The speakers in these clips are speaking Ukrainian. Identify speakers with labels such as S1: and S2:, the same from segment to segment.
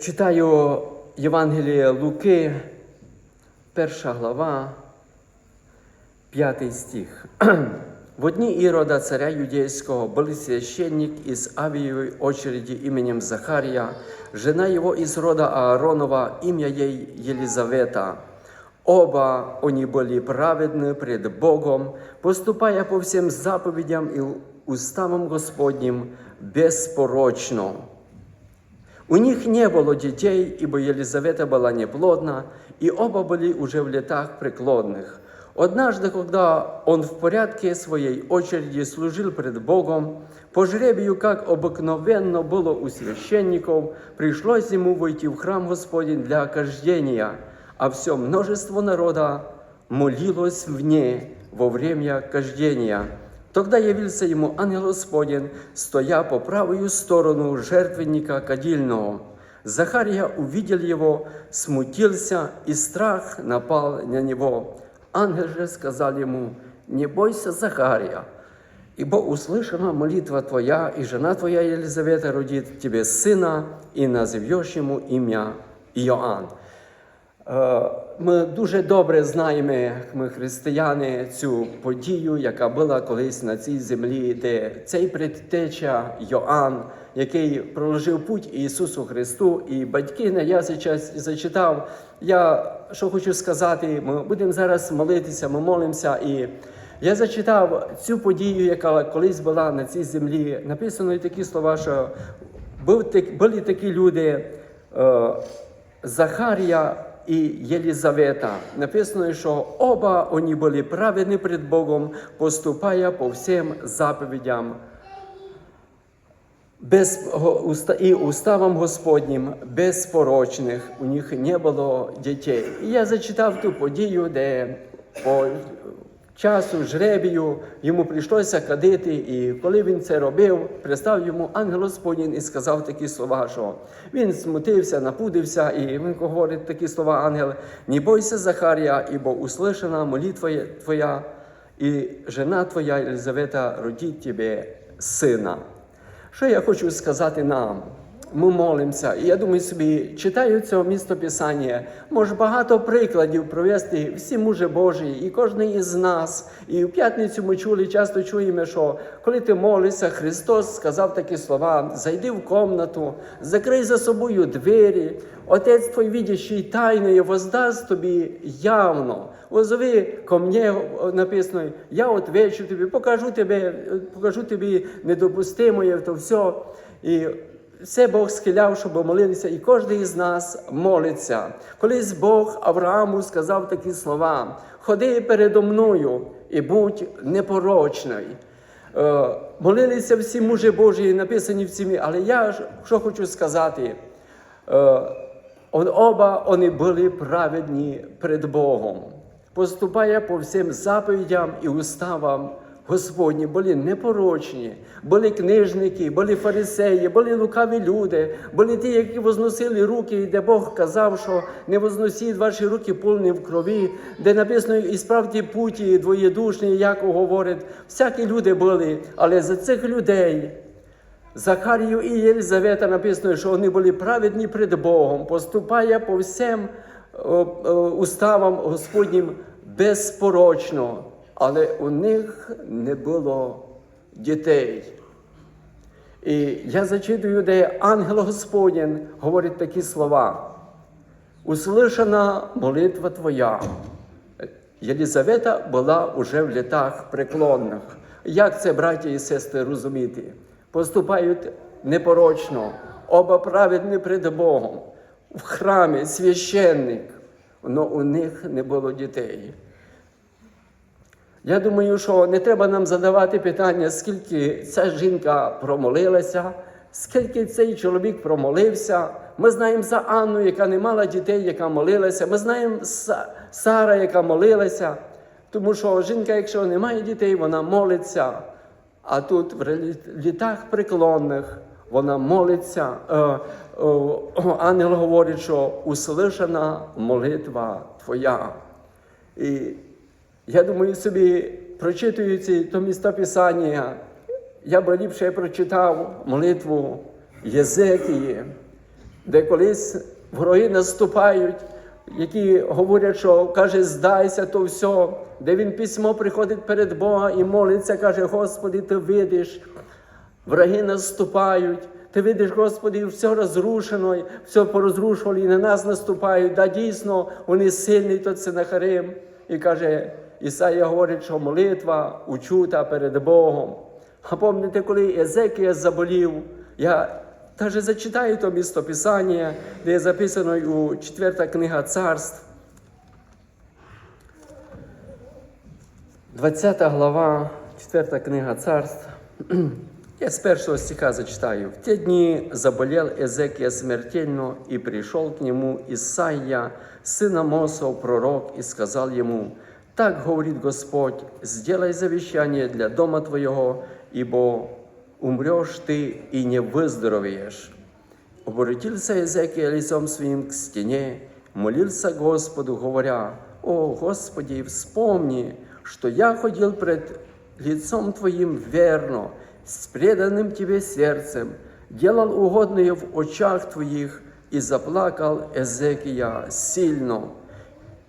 S1: Читаю Євангеліє Луки, перша глава, п'ятий стих. В одні Ірода, царя юдейского, был священник из Авиевой очереди именем Захария, жена его из рода Ааронова, имя ей Елизавета. Оба они были праведны пред Богом, поступая по всем заповедям и уставам Господним беспорочно. У них не было детей, ибо Елизавета была неплодна, и оба были уже в летах преклонных. Однажды, когда он в порядке своей очереди служил пред Богом, по жребию, как обыкновенно было у священников, пришлось ему войти в храм Господень для окаждения, а все множество народа молилось вне во время кождения. Тогда явился ему ангел Господень, стоя по правую сторону жертвенника кадильного. Захария увидел его, смутился, и страх напал на него. Ангел же сказал ему, «Не бойся, Захария, ибо услышана молитва твоя, и жена твоя Елизавета родит тебе сына, и назовешь ему имя Иоанн». Е, Ми дуже добре знаємо, ми християни, цю подію, яка була колись на цій землі, де цей предтеча Йоанн, який проложив путь Ісусу Христу, і батьки на я зараз зачитав. Я що хочу сказати, ми будемо зараз молитися, ми молимося. І я зачитав цю подію, яка колись була на цій землі. Написано і такі слова, що були такі люди. е, Захарія і Єлізавета. Написано, що оба вони були праведні перед Богом, поступая по всім заповідям без, і уставам Господнім безпорочних. У них не було дітей. І я зачитав ту подію, де часу жребію йому прийшлося кадити, і коли він це робив, пристав йому ангел Господній і сказав такі слова, що він смутився, напудився, і він говорить такі слова, ангел, не бойся, Захарія, ібо услышана молитва твоя, і жена твоя Елизавета родить тебе сина. Що я хочу сказати нам? Ми молимося, і я думаю собі, читаю цього містописання, може багато прикладів провести всі мужі Божі, і кожен із нас. І в п'ятницю ми чули, часто чуємо, що коли ти молишся, Христос сказав такі слова: зайди в комнату, закрий за собою двері, Отець твій видящий тайне воздасть тобі явно. Озови ко мне написано, я отвечу тобі, покажу тебе, покажу тобі недопустимое, то все. І все Бог схиляв, щоб молилися, і кожен із нас молиться. Колись Бог Аврааму сказав такі слова: ходи передо мною і будь непорочний. Е, Молилися всі мужі Божі, написані в цімі, але я що хочу сказати. Е, Он, оба вони були праведні перед Богом, поступая по всім заповідям і уставам Господні, були непорочні, були книжники, були фарисеї, були лукаві люди, були ті, які возносили руки, де Бог казав, що не возносіть ваші руки повні в крові, де написано і справді путі двоєдушні, як говорить, всякі люди були, але за цих людей. Захарію і Єлизавета написано, що вони були праведні перед Богом, поступая по всім о, о, уставам Господнім безпорочно, але у них не було дітей. І я зачитую, де ангел Господень говорить такі слова. Услышана молитва твоя. Єлизавета була уже в літах преклонних. Як це, браті і сестри, розуміти? Поступають непорочно, оба праведні перед Богом. В храмі священник, але у них не було дітей. Я думаю, що не треба нам задавати питання, скільки ця жінка промолилася, скільки цей чоловік промолився. Ми знаємо за Анну, яка не мала дітей, яка молилася. Ми знаємо Сара, яка молилася. Тому що жінка, якщо не має дітей, вона молиться. А тут в літах преклонних вона молиться. Е, е, ангел говорить, що услышана молитва твоя. І я думаю собі, прочитуючи то містописання, я би ліпше прочитав молитву Єзекії. де колись вороги наступають, які говорять, що каже, здайся, то все, де він письмо приходить перед Бога і молиться, каже, Господи, ти видиш, враги наступають. Ти видиш, Господи, все розрушено, все порозрушували, і на нас наступають. Да, дійсно, вони сильні, то Сенахарим. І каже, Ісая говорить, що молитва учута перед Богом. А пам'ятаєте, коли Езекія заболів, я навіть зачитаю то містописання, де є записано у 4 книга царств. 20 глава, 4 книга царств. Я с первого стиха зачитаю. «В те дни заболел Эзекия смертельно, и пришел к нему Исаия, сын Амосов, пророк, и сказал ему, «Так говорит Господь, сделай завещание для дома твоего, ибо умрешь ты и не выздоровеешь». Обратился Эзекия лицом своим к стене, молился Господу, говоря, «О, Господи, вспомни, что я ходил пред лицом Твоим верно, с преданным Тебе сердцем, делал угодное в очах Твоих, и заплакал Эзекия сильно».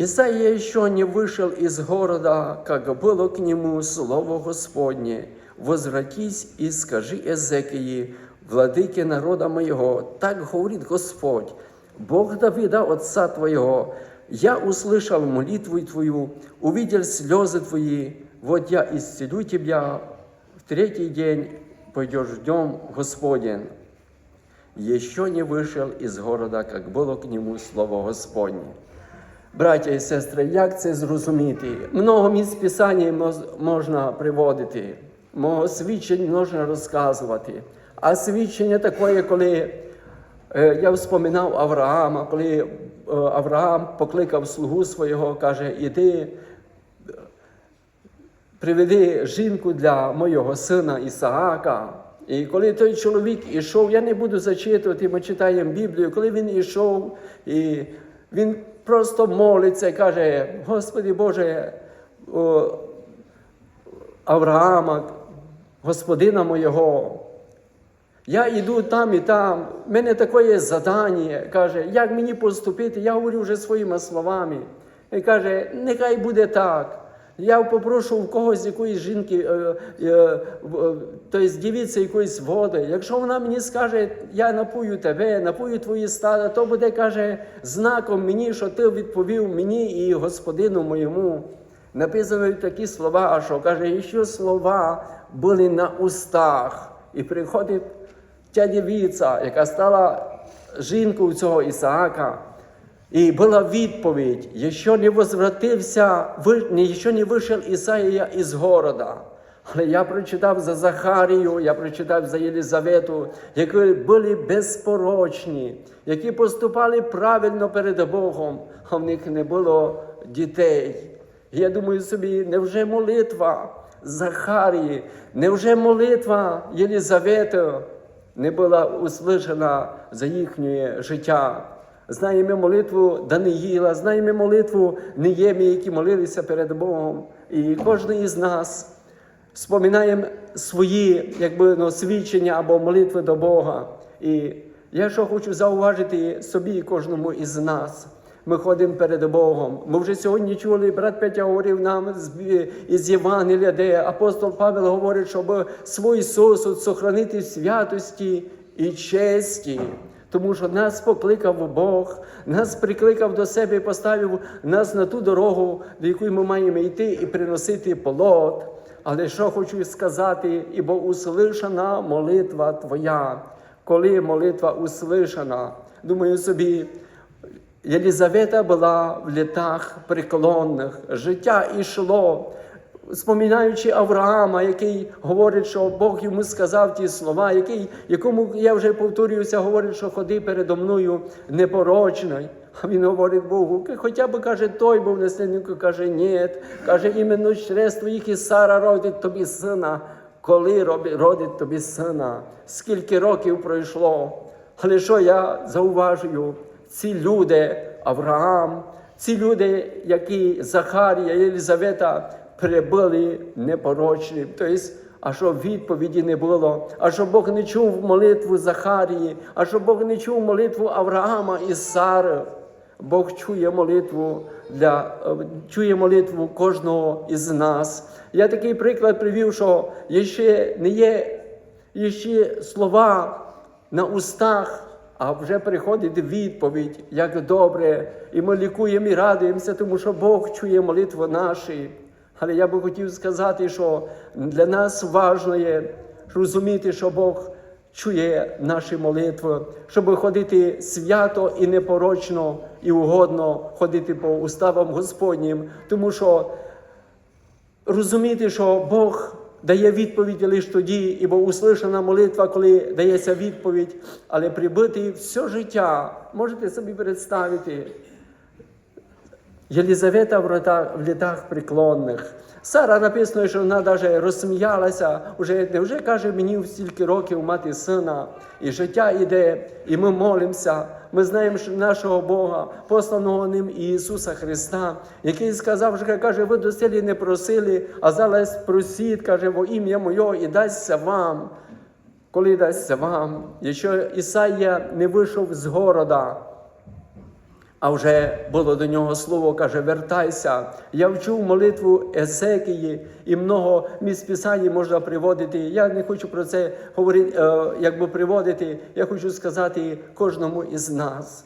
S1: Исаия еще не вышел из города, как было к нему слово Господне. «Возвратись и скажи Эзекии, владыке народа моего, так говорит Господь, Бог Давида, отца твоего, я услышал молитву твою, увидел слезы твои, вот я исцелю тебя, в третий день пойдешь в дом Господень. Еще не вышел из города, как было к нему слово Господне. Браття і сестри, як це зрозуміти? Много місць Писання можна приводити, много свідчень можна розказувати. А свідчення таке, коли е, я вспоминав Авраама, коли е, Авраам покликав слугу свого, каже, іди, приведи жінку для моєго сина Ісаака. І коли той чоловік ішов, я не буду зачитувати, ми читаємо Біблію, коли він ішов, і він просто молиться і каже, Господи Боже, Авраама, господина моєго, я йду там і там, в мене таке задання, каже, як мені поступити, я говорю вже своїми словами. І каже, нехай буде так. Я попрошу в когось якоїсь жінки, е, е, е, тобто дівіться якоїсь води. Якщо вона мені скаже, я напою тебе, напою твої стада, то буде, каже, знаком мені, що ти відповів мені і господину моєму. Написано такі слова, що каже, і що слова були на устах. І приходить ця дівіця, яка стала жінкою цього Ісаака. І була відповідь, якщо не возвратився, якщо не вийшов Ісаїя із города. Але я прочитав за Захарію, я прочитав за Єлизавету, які були безпорочні, які поступали правильно перед Богом, а в них не було дітей. Я думаю собі, невже молитва Захарії, невже молитва Єлизавети не була услышана за їхнє життя? Знаємо молитву Даниїла, знаємо молитву Неємі, які молилися перед Богом. І кожен із нас споминаємо свої якби, ну, свідчення або молитви до Бога. І я що хочу зауважити собі і кожному із нас. Ми ходимо перед Богом. Ми вже сьогодні чули, брат Петя говорив нам із Євангелія, де апостол Павел говорить, щоб свій сосуд сохранити в святості і честі. Тому що нас покликав Бог, нас прикликав до себе і поставив нас на ту дорогу, до якої ми маємо йти і приносити плод. Але що хочу сказати, ібо услишана молитва Твоя, коли молитва услишана, думаю собі, Єлізавета була в літах преклонних, життя йшло. Споминаючи Авраама, який говорить, що Бог йому сказав ті слова, який, якому я вже повторююся, говорить, що ходи передо мною непорочний. А він говорить Богу, хоча б каже, той був наслідником, каже, ні. Каже, іменно через твоїх і Сара родить тобі сина. Коли родить тобі сина? Скільки років пройшло? Але що я зауважую? Ці люди, Авраам, ці люди, які Захарія, Єлизавета, прибули непорочні. Тобто а щоб відповіді не було, а щоб Бог не чув молитву Захарії, а щоб Бог не чув молитву Авраама і Сари. Бог чує молитву для е, чує молитву кожного із нас. Я такий приклад привів, що ще не є ще слова на устах, а вже приходить відповідь, як добре, і ми лікуємо і радуємося, тому що Бог чує молитву наші. Але я би хотів сказати, що для нас важливо є розуміти, що Бог чує наші молитви, щоб ходити свято і непорочно, і угодно ходити по уставам Господнім, тому що розуміти, що Бог дає відповідь лише тоді, ібо услышана молитва, коли дається відповідь, але прибити все життя, можете собі представити. Єлізавета в, літах преклонних. Сара написано, що вона навіть розсміялася, уже не вже каже мені в стільки років мати сина, і життя йде, і ми молимося. Ми знаємо нашого Бога, посланого ним Ісуса Христа, який сказав, що каже, ви доселі не просили, а зараз просіть, каже, во ім'я Моє і дасться вам. Коли дасться вам, якщо Ісаїя не вийшов з города, а вже було до нього слово, каже: вертайся. Я вчув молитву Есекії, і много місць Писання можна приводити. Я не хочу про це говорити, е, якби приводити. Я хочу сказати кожному із нас,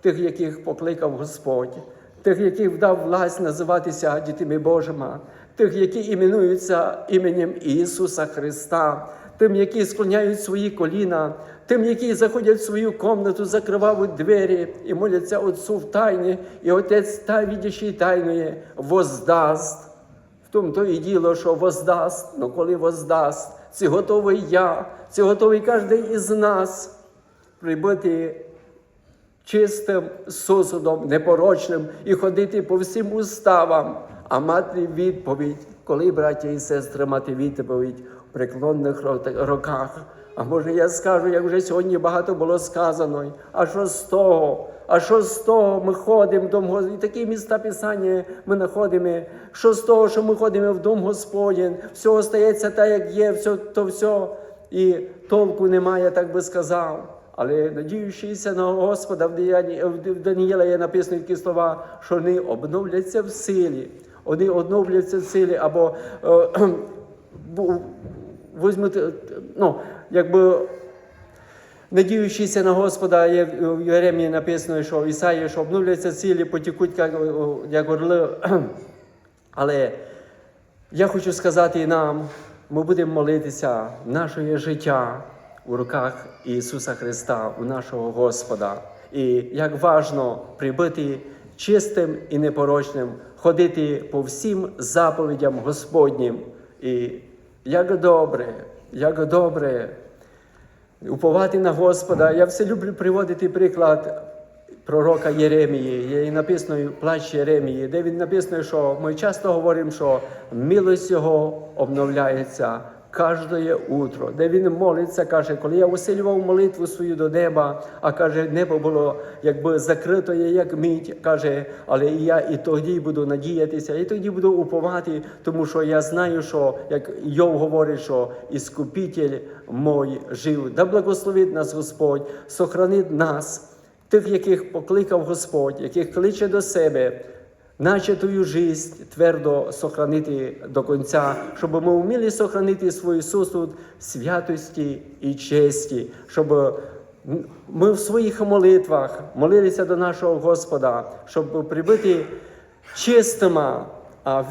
S1: тих, яких покликав Господь, тих, яких дав власть називатися дітьми Божими, тих, які іменуються іменем Ісуса Христа. Тим, які склоняють свої коліна, тим, які заходять в свою комнату, закривають двері і моляться Отцу в тайні, і Отець та відящий тайної воздасть. В тому то і діло, що воздасть, ну коли воздасть, це готовий я, це готовий кожен із нас прибути чистим сосудом, непорочним і ходити по всім уставам, а мати відповідь, коли, браття і сестри, мати відповідь в преклонних роках. А може я скажу, як вже сьогодні багато було сказано, а що з того? А що з того ми ходимо в дом Господь? І такі міста Писання ми знаходимо. Що з того, що ми ходимо в дом Господень, все остається так, як є, все, то все, і толку немає, так би сказав. Але надіючися на Господа, в Даніїла є написано такі слова, що вони обновляться в силі. Вони обновляться в силі або е, е, ну, якби надіючися на Господа, є в Єремії написано, що Ісаї, що обновляться цілі, потікуть, як, як орли. Але я хочу сказати і нам, ми будемо молитися наше життя у руках Ісуса Христа, у нашого Господа. І як важно прибути чистим і непорочним, ходити по всім заповідям Господнім. І як добре, як добре уповати на Господа. Я все люблю приводити приклад пророка Єремії. І написано плач Єремії, де він написано, що ми часто говоримо, що милость його обновляється кожне утро, де він молиться, каже, коли я усилював молитву свою до неба, а каже, небо було якби закрито, як мідь, каже, але і я і тоді буду надіятися, і тоді буду уповати, тому що я знаю, що як Йов говорить, що іскупитель мой жив. Да благословить нас Господь, сохранить нас, тих, яких покликав Господь, яких кличе до себе начатую жизнь твердо сохранити до кінця, щоб ми вміли сохранити свій сусуд святості і честі, щоб ми в своїх молитвах молилися до нашого Господа, щоб прибити чистима,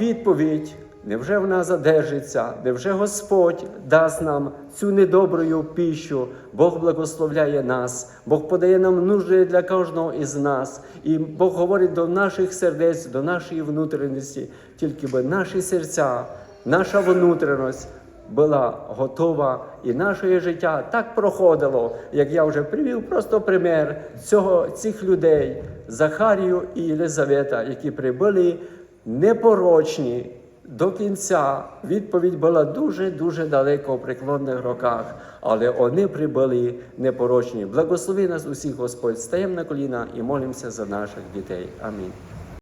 S1: відповідь невже вона задержиться, невже Господь дасть нам цю недоброю піщу, Бог благословляє нас, Бог подає нам нужди для кожного із нас, і Бог говорить до наших сердець, до нашої внутрішності, тільки би наші серця, наша внутрішність була готова, і наше життя так проходило, як я вже привів, просто пример цього цих людей, Захарію і Єлизавета, які прибули непорочні. До кінця відповідь була дуже-дуже далеко в преклонних роках, але вони прибули непорочні. Благослови нас усіх Господь, стаємо на коліна і молимося за наших дітей. Амінь.